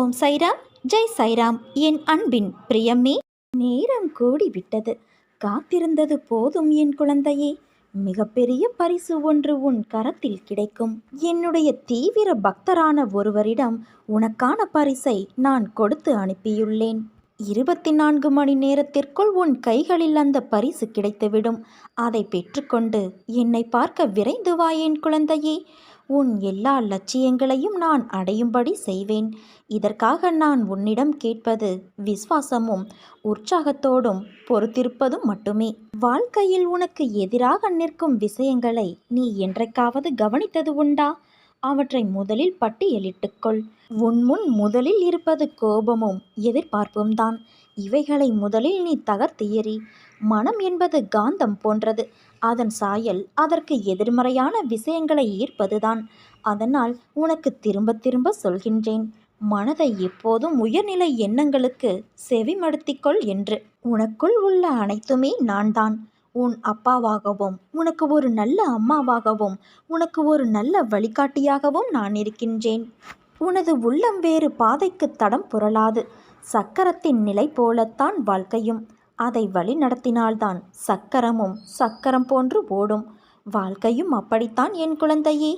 ஓம் சைராம் ஜெய் சைராம். என் அன்பின் பிரியமே நேரம் கூடிவிட்டது. காத்திருந்தது போதும் என் குழந்தையே. மிகப்பெரிய பரிசு ஒன்று உன் கரத்தில் கிடைக்கும். என்னுடைய தீவிர பக்தரான ஒருவரிடம் உனக்கான பரிசை நான் கொடுத்து அனுப்பியுள்ளேன். இருபத்தி நான்கு மணி நேரத்திற்குள் உன் கைகளில் அந்த பரிசு கிடைத்துவிடும். அதை பெற்றுக்கொண்டு என்னை பார்க்க விரைந்து வா என் குழந்தையே. உன் எல்லா லட்சியங்களையும் நான் அடையும்படி செய்வேன். இதற்காக நான் உன்னிடம் கேட்பது விசுவாசமும் உற்சாகத்தோடும் பொறுத்திருப்பதும் மட்டுமே. வாழ்க்கையில் உனக்கு எதிராக நிற்கும் விஷயங்களை நீ என்றைக்காவது கவனித்தது உண்டா? அவற்றை முதலில் பட்டியலிட்டுக்கொள் உன் முன் முதலில் இருப்பது கோபமும் எதிர்பார்ப்பும் தான். இவைகளை முதலில் நீ தகர்த்து எறி மனம் என்பது காந்தம் போன்றது. அதன் சாயல் அதற்கு எதிர்மறையான விஷயங்களை ஈர்ப்பதுதான். அதனால் உனக்கு திரும்ப திரும்ப சொல்கின்றேன் மனதை எப்போதும் உயர்நிலை எண்ணங்களுக்கு செவிமடுத்திக்கொள் என்று. உனக்குள் உள்ள அனைத்துமே நான் தான் உன் அப்பாவாகவும் உனக்கு ஒரு நல்ல அம்மாவாகவும் உனக்கு ஒரு நல்ல வழிகாட்டியாகவும் நான் இருக்கின்றேன். உனது உள்ளம் வேறு பாதைக்கு தடம் புரளாது. சக்கரத்தின் நிலை போலத்தான் வாழ்க்கையும். அதை வழி நடத்தினால்தான் சக்கரமும் சக்கரம் போன்று ஓடும். வாழ்க்கையும் அப்படித்தான் என் குழந்தையே.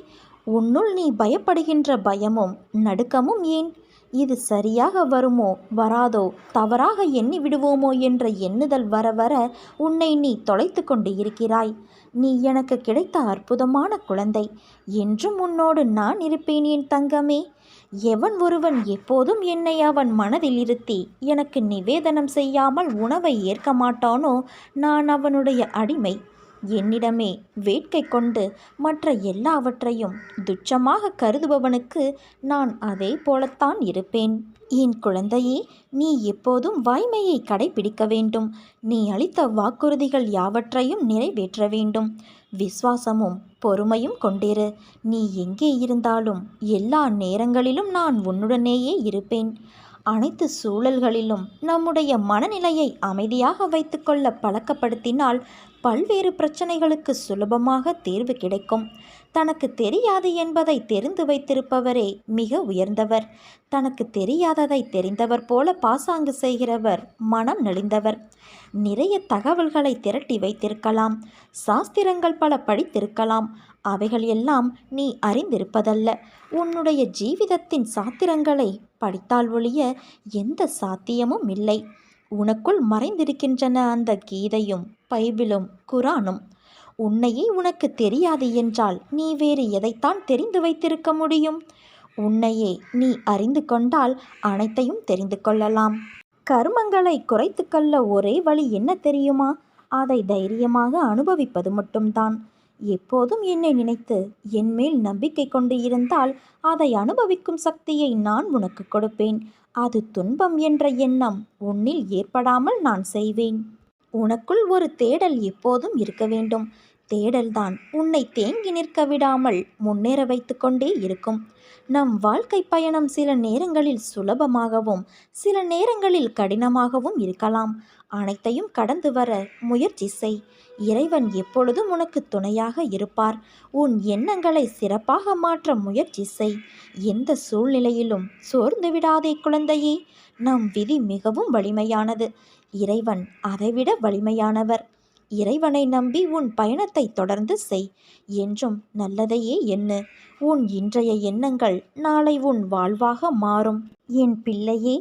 உன்னுள் நீ பயப்படுகின்ற பயமும் நடுக்கமும் ஏன்? இது சரியாக வருமோ வராதோ தவறாக எண்ணி விடுவோமோ என்ற எண்ணுதல் வர வர உன்னை நீ தொலைத்து கொண்டு இருக்கிறாய். நீ எனக்கு கிடைத்த அற்புதமான குழந்தை. என்றும் உன்னோடு நான் இருப்பேன் என் தங்கமே. எவன் ஒருவன் எப்போதும் என்னை அவன் மனதில் இருத்தி எனக்கு நிவேதனம் செய்யாமல் உணவை ஏற்க மாட்டானோ? நான் அவனுடைய அடிமை. என்னிடமே வேட்கை கொண்டு மற்ற எல்லாவற்றையும் துச்சமாக கருதுபவனுக்கு நான் அதே போலத்தான் இருப்பேன். என் குழந்தையே நீ எப்போதும் வாய்மையை கடைபிடிக்க வேண்டும். நீ அளித்த வாக்குறுதிகள் யாவற்றையும் நிறைவேற்ற வேண்டும். விசுவாசமும் பொறுமையும் கொண்டிரு. நீ எங்கே இருந்தாலும் எல்லா நேரங்களிலும் நான் உன்னுடனேயே இருப்பேன். அனைத்து சூழல்களிலும் நம்முடைய மனநிலையை அமைதியாக வைத்துக்கொள்ள பழக்கப்படுத்தினால் பல்வேறு பிரச்சனைகளுக்கு சுலபமாக தீர்வு கிடைக்கும். தனக்கு தெரியாது என்பதை தெரிந்து வைத்திருப்பவரே மிக உயர்ந்தவர். தனக்கு தெரியாததை தெரிந்தவர் போல பாசாங்கு செய்கிறவர் மனம் நெளிந்தவர். நிறைய தகவல்களை திரட்டி வைத்திருக்கலாம். சாஸ்திரங்கள் பல படித்திருக்கலாம். அவைகள் எல்லாம் நீ அறிந்திருப்பதல்ல. உன்னுடைய ஜீவிதத்தின் சாத்திரங்களை படித்தால் ஒழிய எந்த சாத்தியமும் இல்லை. உனக்குள் மறைந்திருக்கின்றன அந்த கீதையும் பைபிளும் குரானும். உன்னையே உனக்கு தெரியாது என்றால் நீ வேறு எதைத்தான் தெரிந்து வைத்திருக்க முடியும்? உன்னையே நீ அறிந்து கொண்டால் அனைத்தையும் தெரிந்து கொள்ளலாம். கர்மங்களை குறைத்து கொள்ள ஒரே வழி என்ன தெரியுமா? அதை தைரியமாக அனுபவிப்பது மட்டும்தான். எப்போதும் என்னை நினைத்து என்மேல் நம்பிக்கை கொண்டு இருந்தால் அதை அனுபவிக்கும் சக்தியை நான் உனக்கு கொடுப்பேன். அது துன்பம் என்ற எண்ணம் உன்னில் ஏற்படாமல் நான் செய்வேன். உனக்குள் ஒரு தேடல் எப்போதும் இருக்க வேண்டும். தேடல்தான். உன்னை தேங்கி நிற்க விடாமல் முன்னேற வைத்து கொண்டே இருக்கும். நம் வாழ்க்கை பயணம் சில நேரங்களில் சுலபமாகவும் சில நேரங்களில் கடினமாகவும் இருக்கலாம். அனைத்தையும் கடந்து வர முயற்சி செய். இறைவன் எப்பொழுதும் உனக்கு துணையாக இருப்பார். உன் எண்ணங்களை சிறப்பாக மாற்ற முயற்சி செய். எந்த சூழ்நிலையிலும் சோர்ந்து விடாதே குழந்தையே. நம் விதி மிகவும் வலிமையானது. இறைவன் அதைவிட வலிமையானவர். இறைவனை நம்பி உன் பயணத்தை தொடர்ந்து செய். என்றும் நல்லதையே எண்ணு. உன் இன்றைய எண்ணங்கள் நாளை உன் வாழ்வாக மாறும். என் பிள்ளையே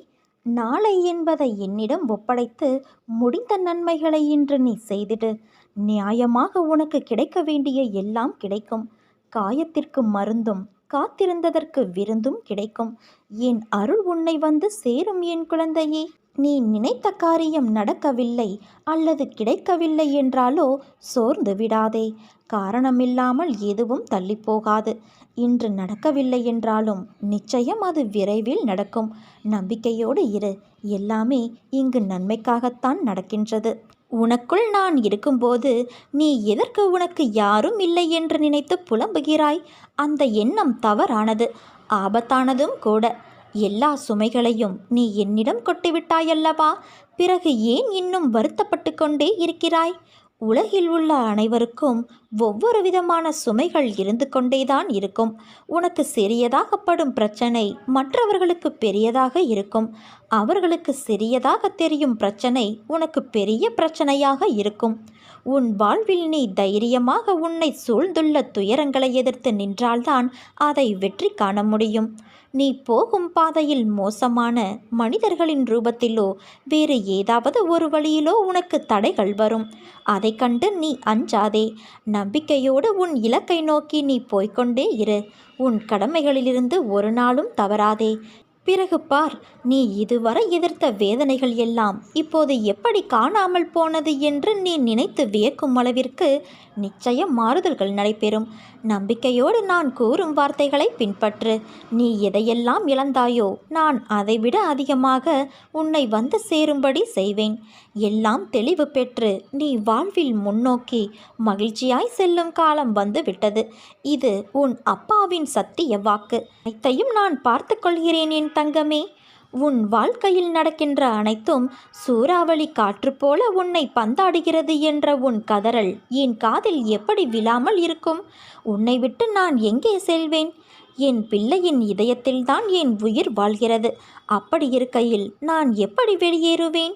நாளை என்பதை என்னிடம் ஒப்படைத்து முடிந்த நன்மைகளை இன்று நீ செய்திடு. நியாயமாக உனக்கு கிடைக்க வேண்டிய எல்லாம் கிடைக்கும். காயத்திற்கு மருந்தும் காத்திருந்ததற்கு விருந்தும் கிடைக்கும். என் அருள் உன்னை வந்து சேரும் என் குழந்தையே. நீ நினைத்த காரியம் நடக்கவில்லை அல்லது கிடைக்கவில்லை என்றாலோ சோர்ந்து விடாதே. காரணமில்லாமல் எதுவும் தள்ளிப்போகாது. இன்று நடக்கவில்லை என்றாலும் நிச்சயம் அது விரைவில் நடக்கும். நம்பிக்கையோடு இரு. எல்லாமே இங்கு நன்மைக்காகத்தான் நடக்கின்றது. உனக்குள் நான் இருக்கும்போது நீ எதற்கு உனக்கு யாரும் இல்லை என்று நினைத்து புலம்புகிறாய்? அந்த எண்ணம் தவறானது. ஆபத்தானதும் கூட. எல்லா சுமைகளையும் நீ என்னிடம் கொட்டிவிட்டாயல்லவா? பிறகு ஏன் இன்னும் வருத்தப்பட்டு கொண்டே இருக்கிறாய்? உலகில் உள்ள அனைவருக்கும் ஒவ்வொரு விதமான சுமைகள் இருந்து கொண்டேதான் இருக்கும். உனக்கு சிறியதாகப்படும் பிரச்சனை மற்றவர்களுக்கு பெரியதாக இருக்கும். அவர்களுக்கு சிறியதாக தெரியும் பிரச்சனை உனக்கு பெரிய பிரச்சனையாக இருக்கும். உன் வாழ்வில் நீ தைரியமாக உன்னை சூழ்ந்துள்ள துயரங்களை எதிர்த்து நின்றால்தான் அதை வெற்றி காண முடியும். நீ போகும் பாதையில் மோசமான மனிதர்களின் ரூபத்திலோ வேறு ஏதாவது ஒரு வழியிலோ உனக்கு தடைகள் வரும். அதை கண்டு நீ அஞ்சாதே. நம் நம்பிக்கையோடு உன் இலக்கை நோக்கி நீ போய்க்கொண்டே இரு. உன் கடமைகளிலிருந்து ஒரு நாளும் தவறாதே. பிறகு பார் நீ இதுவரை எதிர்த்த வேதனைகள் எல்லாம் இப்போது எப்படி காணாமல் போனது என்று நீ நினைத்து வியக்கும் அளவிற்கு நிச்சயம் மாறுதல்கள் நடைபெறும். நம்பிக்கையோடு நான் கூறும் வார்த்தைகளை பின்பற்று. நீ எதையெல்லாம் இழந்தாயோ நான் அதைவிட அதிகமாக உன்னை வந்து சேரும்படி செய்வேன். எல்லாம் தெளிவு பெற்று நீ வாழ்வில் முன்னோக்கி மகிழ்ச்சியாய் செல்லும் காலம் வந்து விட்டது இது உன் அப்பாவின் சத்திய வாக்கு. அனைத்தையும் நான் பார்த்து கொள்கிறேன் என் தங்கமே. உன் வாழ்க்கையில் நடக்கின்ற அனைத்தும் சூறாவளி காற்று போல உன்னை பந்தாடுகிறது என்ற உன் கதறல் என் காதில் எப்படி விழாமல் இருக்கும்? உன்னை விட்டு நான் எங்கே செல்வேன்? என் பிள்ளையின் இதயத்தில்தான் என் உயிர் வாழ்கிறது. அப்படி இருக்கையில் நான் எப்படி வெளியேறுவேன்?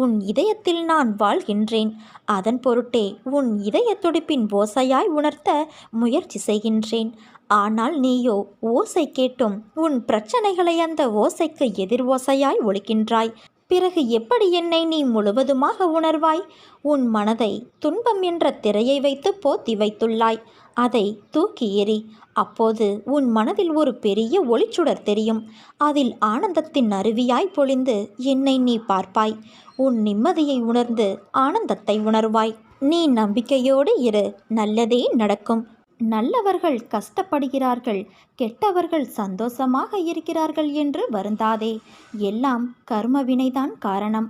உன் இதயத்தில் நான் வாழ்கின்றேன். அதன் பொருட்டே உன் இதய துடிப்பின் ஓசையாய் உணர்த்த முயற்சி செய்கின்றேன். ஆனால் நீயோ ஓசை கேட்டும். உன் பிரச்சனைகளை அந்த ஓசைக்கு எதிர் ஓசையாய் ஒழிக்கின்றாய். பிறகு எப்படி என்னை நீ முழுவதுமாக உணர்வாய்? உன் மனதை துன்பம் என்ற திரையை வைத்து போத்தி வைத்துள்ளாய். அதை தூக்கி எறி அப்போது உன் மனதில் ஒரு பெரிய ஒளிச்சுடர் தெரியும். அதில் ஆனந்தத்தின் அருவியாய் பொழிந்து என்னை நீ பார்ப்பாய். உன் நிம்மதியை உணர்ந்து ஆனந்தத்தை உணர்வாய். நீ நம்பிக்கையோடு இரு நல்லதே நடக்கும். நல்லவர்கள் கஷ்டப்படுகிறார்கள் கெட்டவர்கள் சந்தோஷமாக இருக்கிறார்கள் என்று வருந்தாதே. எல்லாம் கர்ம வினைதான் காரணம்.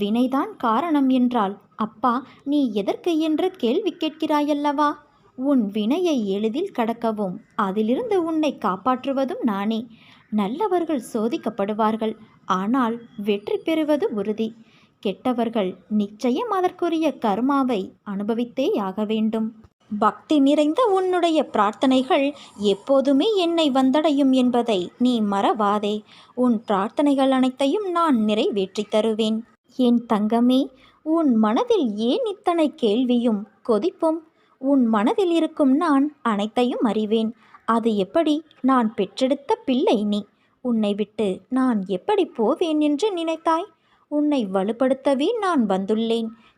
வினைதான் காரணம் என்றால் அப்பா நீ எதற்கு என்று கேள்வி கேட்கிறாயல்லவா? உன் வினையை எளிதில் கடக்கவும் அதிலிருந்து உன்னை காப்பாற்றுவதும் நானே. நல்லவர்கள் சோதிக்கப்படுவார்கள் ஆனால் வெற்றி பெறுவது உறுதி. கெட்டவர்கள் நிச்சயம் அதற்குரிய கர்மாவை அனுபவித்தே ஆக வேண்டும். பக்தி நிறைந்த உன்னுடைய பிரார்த்தனைகள் எப்போதுமே என்னை வந்தடையும் என்பதை நீ மறவாதே. உன் பிரார்த்தனைகள் அனைத்தையும் நான் நிறைவேற்றி தருவேன். என் தங்கமே உன் மனதில் ஏன் இத்தனை கேள்வியும் கொதிப்பும்? உன் மனதில் இருக்கும் நான் அனைத்தையும் அறிவேன். அது எப்படி நான் பெற்றெடுத்த பிள்ளை நீ? உன்னை விட்டு நான் எப்படி போவேன் என்று நினைத்தாய்? உன்னை வலுப்படுத்தவே நான் வந்துள்ளேன்.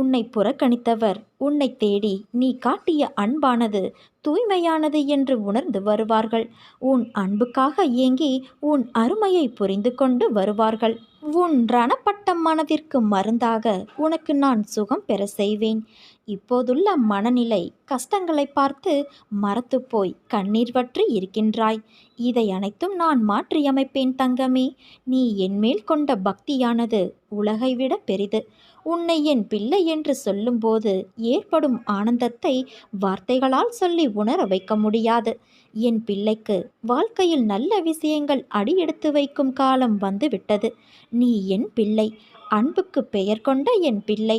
உன்னை புறக்கணித்தவர். உன்னை தேடி நீ காட்டிய அன்பானது தூய்மையானது என்று உணர்ந்து வருவார்கள். உன் அன்புக்காக ஏங்கி உன் அருமையை புரிந்து கொண்டு வருவார்கள். உன் ரணப்பட்ட மனதிற்கு மருந்தாக உனக்கு நான் சுகம் பெற செய்வேன். இப்போதுள்ள மனநிலை கஷ்டங்களை பார்த்து மறத்து போய் கண்ணீர் வற்றி இருக்கின்றாய். இதை அனைத்தும் நான் மாற்றியமைப்பேன் தங்கமே. நீ என்மேல் கொண்ட பக்தியானது உலகை விட பெரிது. உன்னை என் பிள்ளை என்று சொல்லும்போது ஏற்படும் ஆனந்தத்தை வார்த்தைகளால் சொல்லி உணர வைக்க முடியாது. என் பிள்ளைக்கு வாழ்க்கையில் நல்ல விஷயங்கள் அடியெடுத்து வைக்கும் காலம் வந்துவிட்டது. நீ என் பிள்ளை. அன்புக்கு பெயர் கொண்ட என் பிள்ளை.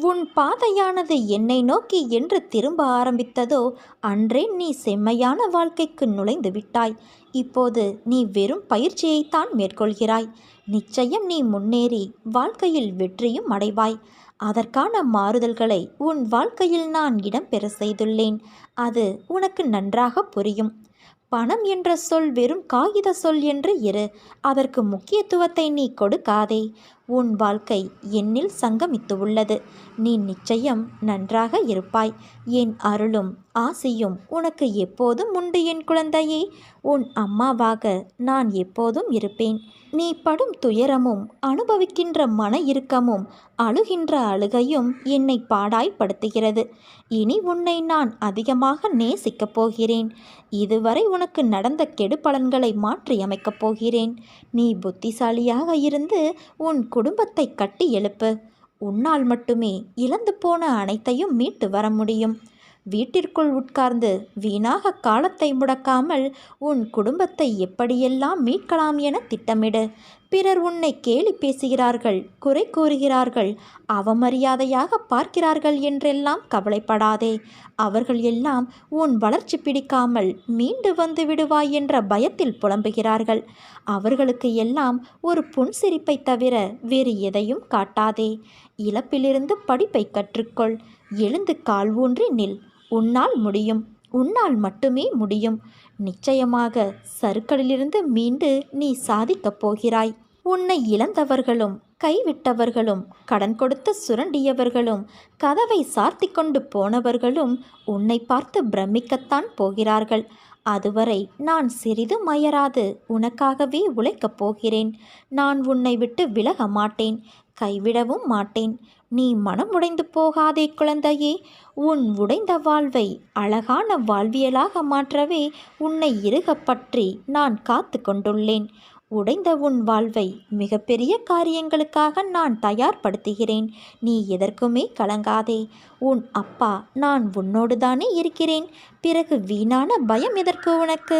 உன் பாதையானது என்னை நோக்கி என்று திரும்ப ஆரம்பித்ததோ அன்றே நீ செம்மையான வாழ்க்கைக்கு நுழைந்து விட்டாய். இப்போது நீ வெறும் பயிற்சியைத்தான் மேற்கொள்கிறாய். நிச்சயம் நீ முன்னேறி வாழ்க்கையில் வெற்றியும் அடைவாய். அதற்கான மாறுதல்களை உன் வாழ்க்கையில் நான் இடம்பெற செய்துள்ளேன். அது உனக்கு நன்றாக புரியும். பணம் என்ற சொல் வெறும் காகித சொல் என்று இரு. அதற்கு முக்கியத்துவத்தை நீ கொடுக்காதே. உன் வாழ்க்கை என்னில் சங்கமித்து உள்ளது நீ நிச்சயம் நன்றாக இருப்பாய். என் அருளும் ஆசையும் உனக்கு எப்போதும் உண்டு என் குழந்தையே. உன் அம்மாவாக நான் எப்போதும் இருப்பேன். நீ படும் துயரமும் அனுபவிக்கின்ற மன இறுக்கமும் அழுகின்ற அழுகையும் என்னை பாடாய்ப்படுத்துகிறது. இனி உன்னை நான் அதிகமாக நேசிக்கப் போகிறேன். இதுவரை உனக்கு நடந்த கெடுபலன்களை மாற்றியமைக்கப் போகிறேன். நீ புத்திசாலியாக இருந்து உன் குடும்பத்தை கட்டி எழுப்பு. உன்னால் மட்டுமே இழந்து போன அனைத்தையும் மீட்டு வர முடியும். வீட்டிற்குள் உட்கார்ந்து வீணாக காலத்தை முடக்காமல் உன் குடும்பத்தை எப்படியெல்லாம் மீட்கலாம் என திட்டமிடு. பிறர் உன்னை கேலி பேசுகிறார்கள் குறை கூறுகிறார்கள் அவமரியாதையாக பார்க்கிறார்கள் என்றெல்லாம் கவலைப்படாதே. அவர்கள் எல்லாம் உன் வளர்ச்சி பிடிக்காமல் மீண்டு வந்து விடுவாய் என்ற பயத்தில் புலம்புகிறார்கள். அவர்களுக்கு எல்லாம் ஒரு புன்சிரிப்பை தவிர வேறு எதையும் காட்டாதே. இழப்பிலிருந்து படிப்பை கற்றுக்கொள். எழுந்து கால் ஊன்றி நில். உன்னால் முடியும். உன்னால் மட்டுமே முடியும். நிச்சயமாக சருக்களிலிருந்து மீண்டு நீ சாதிக்கப் போகிறாய். உன்னை இழந்தவர்களும் கைவிட்டவர்களும் கடன் கொடுத்து சுரண்டியவர்களும் கதவை சார்த்தி கொண்டு போனவர்களும் உன்னை பார்த்து பிரமிக்கத்தான் போகிறார்கள். அதுவரை நான் சிறிதும் அயராது உனக்காகவே உழைக்கப் போகிறேன். நான் உன்னை விட்டு விலக மாட்டேன் கைவிடவும் மாட்டேன். நீ மனம் உடைந்து போகாதே குழந்தையே. உன் உடைந்த வாழ்வை அழகான வாழ்வியலாக மாற்றவே உன்னை இறுகப் பற்றி நான் காத்து கொண்டுள்ளேன். உடைந்த உன் வாழ்வை மிகப்பெரிய காரியங்களுக்காக நான் தயார்படுத்துகிறேன். நீ எதற்குமே கலங்காதே. உன் அப்பா நான் உன்னோடு தானே இருக்கிறேன். பிறகு வீணான பயம் எதற்கு உனக்கு?